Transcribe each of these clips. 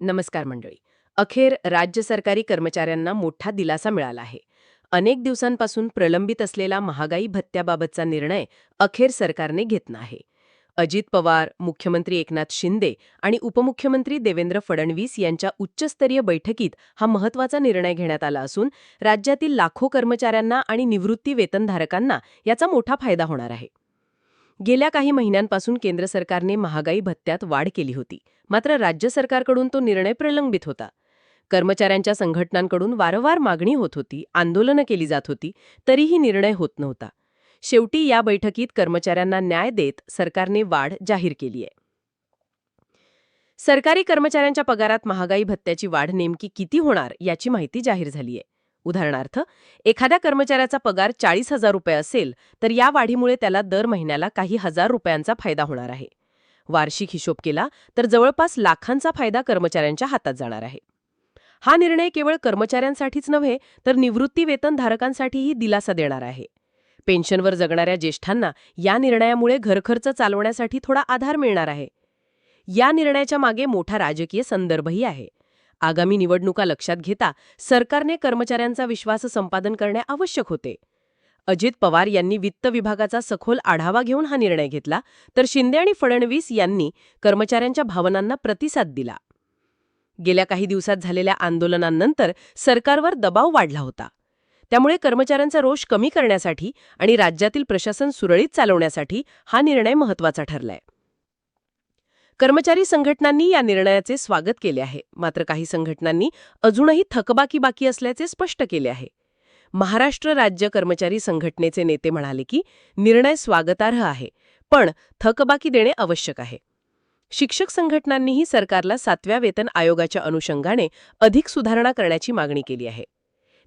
नमस्कार मंडळी. अखेर राज्य सरकारी कर्मचाऱ्यांना मोठा दिलासा मिळाला आहे. अनेक दिवसांपासून प्रलंबित असलेला महागाई भत्त्याबाबतचा निर्णय अखेर सरकारने घेतला आहे. अजित पवार मुख्यमंत्री एकनाथ शिंदे आणि उपमुख्यमंत्री देवेंद्र फडणवीस यांच्या उच्चस्तरीय बैठकीत हा महत्त्वाचा निर्णय घेण्यात आला असून राज्यातील लाखो कर्मचाऱ्यांना आणि निवृत्ती वेतनधारकांना याचा मोठा फायदा होणार आहे. गेल्या काही महिन्यांपासून केंद्र सरकारने महागाई भत्त्यात वाढ केली होती. मात्र राज्य सरकारकडून तो निर्णय प्रलंबित होता. कर्मचाऱ्यांच्या संघटनांकडून वारंवार मागणी होत होती आंदोलनं केली जात होती तरीही निर्णय होत नव्हता. शेवटी या बैठकीत कर्मचाऱ्यांना न्याय देत सरकारने वाढ जाहीर केली आहे सरकारी कर्मचाऱ्यांच्या पगारात महागाई भत्त्याची वाढ नेमकी किती होणार याची माहिती जाहीर झाली आहे उदाहरणार्थ एखाद्या कर्मचाऱ्याचा पगार चाळीस हजार रुपये असेल तर या वाढीमुळे त्याला दर महिन्याला काही हजार रुपयांचा फायदा होणार आहे. वार्षिक हिशोब केला तर जवळपास लाखांचा फायदा कर्मचाऱ्यांच्या हातात जाणार आहे. हा निर्णय केवळ कर्मचाऱ्यांसाठीच नव्हे तर निवृत्ती वेतनधारकांसाठीही दिलासा देणार आहे. पेन्शनवर जगणाऱ्या ज्येष्ठांना या निर्णयामुळे घरखर्च चालवण्यासाठी थोडा आधार मिळणार आहे. या निर्णयाच्या मागे मोठा राजकीय संदर्भही आहे. आगामी निवडणुका लक्षात घेता सरकारने कर्मचाऱ्यांचा विश्वास संपादन करणे आवश्यक होते. अजित पवार यांनी वित्त विभागाचा सखोल आढावा घेऊन हा निर्णय घेतला तर शिंदे आणि फडणवीस यांनी कर्मचाऱ्यांच्या भावनांना प्रतिसाद दिला. गेल्या काही दिवसात झालेल्या आंदोलनांनंतर सरकारवर दबाव वाढला होता. त्यामुळे कर्मचाऱ्यांचा रोष कमी करण्यासाठी आणि राज्यातील प्रशासन सुरळीत चालवण्यासाठी हा निर्णय महत्त्वाचा ठरलाय. कर्मचारी संघटनांनी या निर्णयाचे स्वागत केले आहे. मात्र काही संघटनांनी अजूनही थकबाकी बाकी असल्याचे स्पष्ट केले आहे. महाराष्ट्र राज्य कर्मचारी संघटनेचे नेते म्हणाले की निर्णय स्वागतार्ह आहे पण थकबाकी देणे आवश्यक आहे. शिक्षक संघटनांनीही सरकारला सातव्या वेतन आयोगाच्या अनुषंगाने अधिक सुधारणा करण्याची मागणी केली आहे.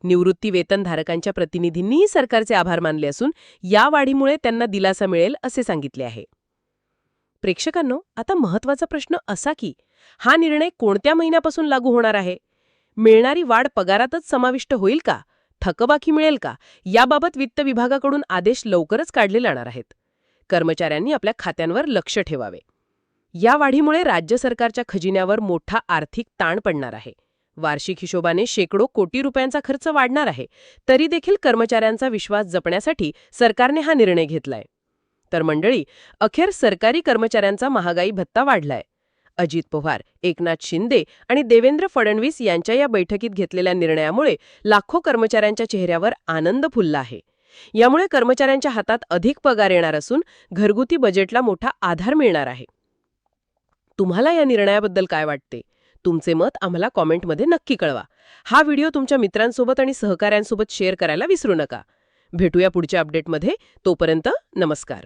निवृत्ती वेतनधारकांच्या प्रतिनिधींनीही सरकारचे आभार मानले असून या वाढीमुळे त्यांना दिलासा मिळेल असे सांगितले आहे. प्रेक्षकांनो आता महत्त्वाचा प्रश्न असा की हा निर्णय कोणत्या महिन्यापासून लागू होणार आहे? मिळणारी वाढ पगारातच समाविष्ट होईल का? थकबाकी मिळेल का? याबाबत वित्त विभागाकडून आदेश लवकरच काढले जाणार आहेत. कर्मचाऱ्यांनी आपल्या खात्यांवर लक्ष ठेवावे. या वाढीमुळे राज्य सरकारच्या खजिन्यावर मोठा आर्थिक ताण पडणार आहे. वार्षिक हिशोबाने शेकडो कोटी रुपयांचा खर्च वाढणार आहे. तरी देखील कर्मचाऱ्यांचा विश्वास जपण्यासाठी सरकारने हा निर्णय घेतलाय. तर मंडळी अखेर सरकारी कर्मचाऱ्यांचा महागाई भत्ता वाढलाय. अजित पवार एकनाथ शिंदे आणि देवेंद्र फडणवीस यांच्या या बैठकीत घेतलेल्या निर्णयामुळे लाखो कर्मचाऱ्यांच्या चेहऱ्यावर आनंद फुलला आहे. यामुळे कर्मचाऱ्यांच्या हातात अधिक पगार येणार असून घरगुती बजेटला मोठा आधार मिळणार आहे. तुम्हाला या निर्णयाबद्दल काय वाटते? तुमचे मत आम्हाला कॉमेंटमध्ये नक्की कळवा. हा व्हिडिओ तुमच्या मित्रांसोबत आणि सहकाऱ्यांसोबत शेअर करायला विसरू नका. भेटूया पुढच्या अपडेटमध्ये. तोपर्यंत नमस्कार.